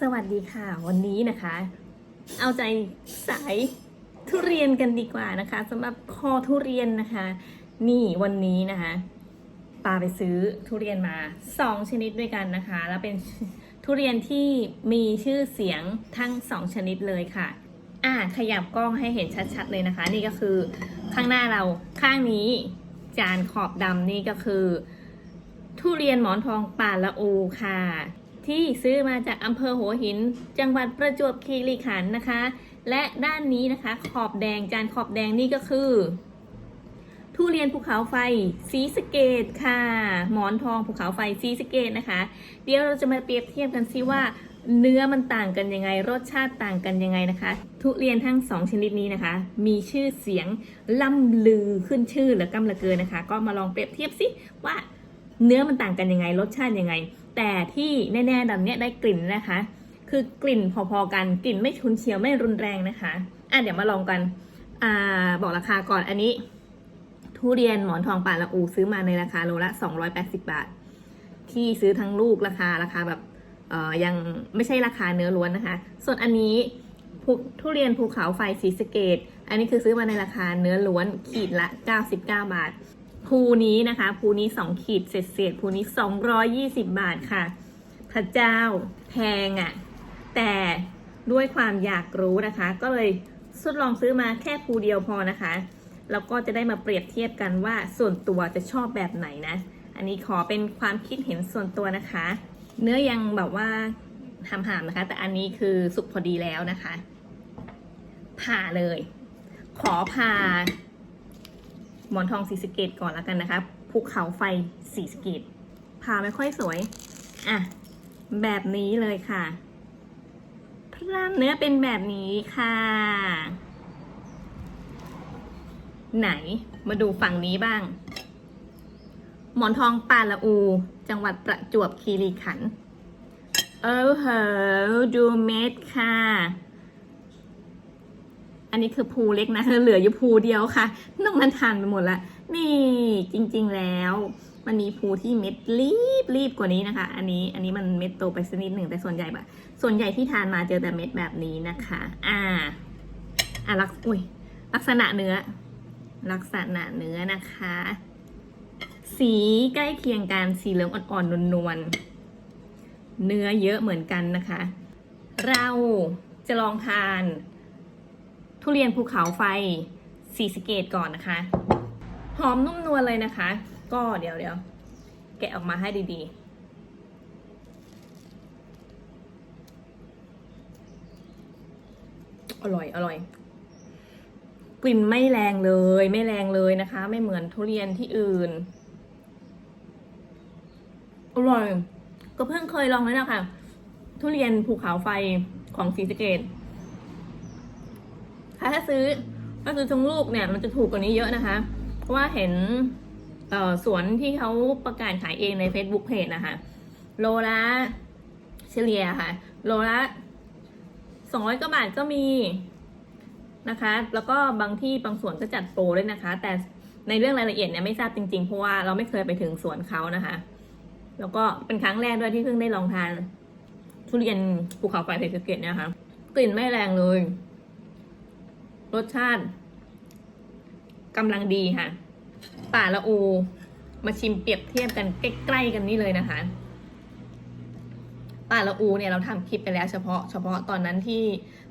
สวัสดีค่ะวันนี้นะคะ เอาใจสายทุเรียนกันดีกว่านะคะสำหรับคอทุเรียนนะคะ นี่วันนี้นะคะปาไปซื้อทุเรียนมาสองชนิดด้วยกันนะคะ แล้วเป็นทุเรียนที่มีชื่อเสียงทั้งสองชนิดเลยค่ะ อ่าขยับกล้องให้เห็นชัดๆเลยนะคะ นี่ก็คือข้างหน้าเราข้างนี้จานขอบดำนี่ก็คือ ทุเรียนหมอนทองป่าละอูค่ะ ที่ซื้อมาจากอำเภอหัวหิน จังหวัดประจวบคีรีขันธ์นะคะ และด้านนี้นะคะ ขอบแดงจานขอบแดงนี่ก็คือ ทุเรียนภูเขาไฟสีสเกตค่ะ หมอนทองภูเขาไฟสีสเกตนะคะ เดี๋ยวเราจะมาเปรียบเทียบกันซิว่า เนื้อมันต่างกันยังไง รสชาติต่างกันยังไงนะคะ ทุเรียนทั้งสองชนิดนี้นะคะ มีชื่อเสียงล่ำลือขึ้นชื่อหรือกำละเกินนะคะ ก็มาลองเปรียบเทียบซิว่า เนื้อมันต่างกันยังไงรสชาติยังไง แต่ที่แน่ๆดันเนี้ยได้กลิ่นนะคะ คือกลิ่นพอๆกันกลิ่นไม่ชุนเฉียวไม่รุนแรงนะคะอะเดี๋ยวมาลองกันอ่าบอกราคาก่อนอันนี้ ทุเรียนหมอนทองป่าละอูซื้อมาในราคาโลละ 280 บาท ที่ซื้อทั้งลูกราคาราคาแบบเอ่อยังไม่ใช่ราคาเนื้อล้วนนะคะ ส่วนอันนี้ทุเรียนภูเขาไฟสีสเกต อันนี้คือซื้อมาในราคาเนื้อล้วนขีดละ 99 บาท ภูนี้นะคะภูนี้2ขีดเศษเศษๆภูนี้220บบาทค่ะ พระเจ้าแพงอะ่ะ แต่ด้วยความอยากรู้นะคะ ก็เลยสุดลองซื้อมาแค่ภูเดียวพอนะคะ แล้วก็จะได้มาเปรียบเทียบกันว่าส่วนตัวจะชอบแบบไหนนะ อันนี้ขอเป็นความคิดเห็นส่วนตัวนะคะ เนื้อยังแบบว่าหามๆนะคะ แต่อันนี้คือสุกพอดีแล้วนะคะ ผ่าเลย ขอผ่า หมอนทองสีสเกตก่อนแล้วกันนะคะภูเขาไฟสีสเกตผ่าไม่ค่อยสวย อะ แบบนี้เลยค่ะพรามเนื้อเป็นแบบนี้ค่ะ ไหนมาดูฝั่งนี้บ้าง หมอนทองปาละอู จังหวัดประจวบคีรีขันธ์เออเหอดูเม็ดค่ะ อันนี้คือภูเล็กนะ เหลืออยู่ภูเดียวค่ะนอกนั้นทานไปหมดละนี่จริงๆแล้ว มันมีภูที่เม็ดรีบรีบกว่านี้นะคะ อันนี้อันนี้มันเม็ดโตไปสักนิดหนึ่งแต่ส่วนใหญ่แบบส่วนใหญ่ที่ทานมาเจอแต่เม็ดแบบนี้นะคะ อ่าอะลักอุ้ยลักษณะเนื้อ ลักษณะเนื้อนะคะ สีใกล้เคียงกันสีเหลืองอ่อนๆนวลๆเนื้อเยอะเหมือนกันนะคะ เราจะลองทาน ทุเรียนภูเขาไฟสีสเกตก่อนนะคะ หอมนุ่มนวลเลยนะคะ ก็เดี๋ยวเดี๋ยวแกะออกมาให้ดีๆอร่อย อร่อย กลิ่นไม่แรงเลย ไม่แรงเลยนะคะ ไม่เหมือนทุเรียนที่อื่น อร่อย ก็เพิ่งเคยลองแล้วนะคะ ทุเรียนภูเขาไฟของสีสเกต ถ้าถ้าซื้อถ้าซื้อทั้งลูกเนี่ยมันจะถูกกว่านี้เยอะนะคะ เพราะว่าเห็นสวนที่เขาประกาศขายเองใน Facebook Page นะคะ โลละเฉลี่ยค่ะ โลละสองร้อยกว่าบาทก็มีนะคะ แล้วก็บางที่บางสวนก็จัดโปรด้วยนะคะ แต่ในเรื่องรายละเอียดเนี่ยไม่ทราบจริงๆ เพราะว่าเราไม่เคยไปถึงสวนเขานะคะ แล้วก็เป็นครั้งแรกด้วยที่เพิ่งได้ลองทานทุเรียนภูเขาไฟเพชรเกตเนี่ยนะคะกลิ่นไม่แรงเลย รสชาติกำลังดีค่ะ ป่าละอู มาชิมเปรียบเทียบกันใกล้ๆกันนี่เลยนะคะ ป่าละอูเนี่ยเราทำคลิปไปแล้วเฉพาะเฉพาะตอนนั้นที่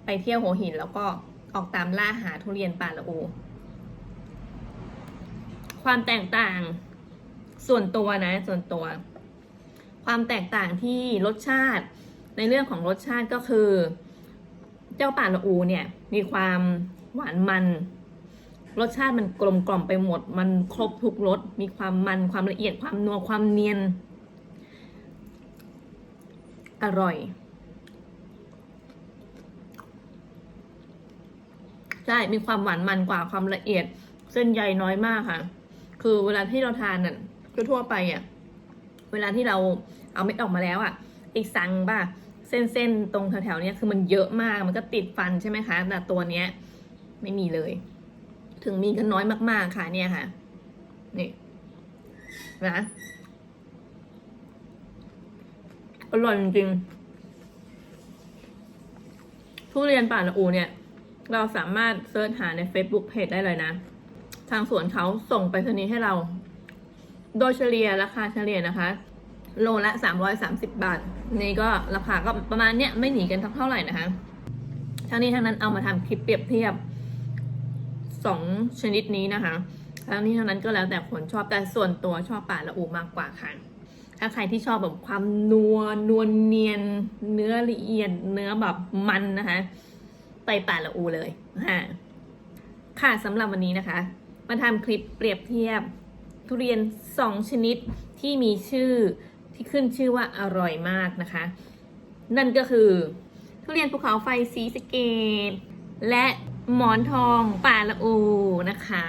ไปเที่ยวหัวหินแล้วก็ออกตามล่าหาทุเรียนป่าละอู ความแตกต่างส่วนตัวนะ ส่วนตัว ความแตกต่างที่รสชาติ ในเรื่องของรสชาติก็คือ เจ้าป่าละอูเนี่ยมีความ หวานมัน รสชาติมันกลมกล่อมไปหมด มันครบทุกรสมีความมันความละเอียดความนัวความเนียน อร่อย ใช่ มีความหวานมันกว่าความละเอียด เส้นใยน้อยมากค่ะ คือเวลาที่เราทานน่ะทั่วไปอะเวลาที่เราเอาเม็ดออกมาแล้วอะ อีกสังป่ะเส้นๆ ตรงแถวๆเนี้ยคือมันเยอะมาก มันก็ติดฟันใช่ไหมคะ แต่ตัวเนี้ย ไม่มีเลย ถึงมีก็น้อยมาก ๆ ค่ะ เนี่ยค่ะ นี่นะอร่อยจริงๆทุเรียนป่าละอูเนี่ย เราสามารถเซิร์ชหาใน Facebook เพจได้เลยนะ ทางสวนเขาส่งไปรษณีย์ให้เรา โดยเฉลี่ยราคาเฉลี่ยนะคะ โลละ 330 บาท นี่ก็ราคาก็ประมาณเนี้ยไม่หนีกันเท่าไหร่นะคะ ทั้งนี้ทั้งนั้นเอามาทำคลิปเปรียบเทียบ สองชนิดนี้นะคะทั้งนี้ทั้งนั้นก็แล้วแต่คนชอบแต่ส่วนตัวชอบป่าละอูมากกว่าค่ะ ถ้าใครที่ชอบแบบความนัวนวลเนียน เนื้อละเอียดเนื้อแบบมันนะคะไปป่าละอูเลยค่ะค่ะสำหรับวันนี้นะคะ มาทำคลิปเปรียบเทียบทุเรียน 2 ชนิดที่มีชื่อที่ขึ้นชื่อว่าอร่อยมากนะคะ นั่นก็คือทุเรียนภูเขาไฟสีสเกตและ หมอนทองป่าละอูนะคะ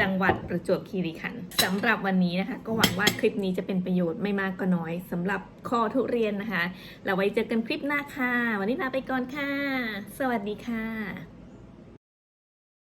จังหวัดประจวบคีรีขันธ์สำหรับวันนี้นะคะ ก็หวังว่าคลิปนี้จะเป็นประโยชน์ไม่มากก็น้อยสำหรับคอทุเรียนนะคะ เราไว้เจอกันคลิปหน้าค่ะ วันนี้ลาไปก่อนค่ะ สวัสดีค่ะ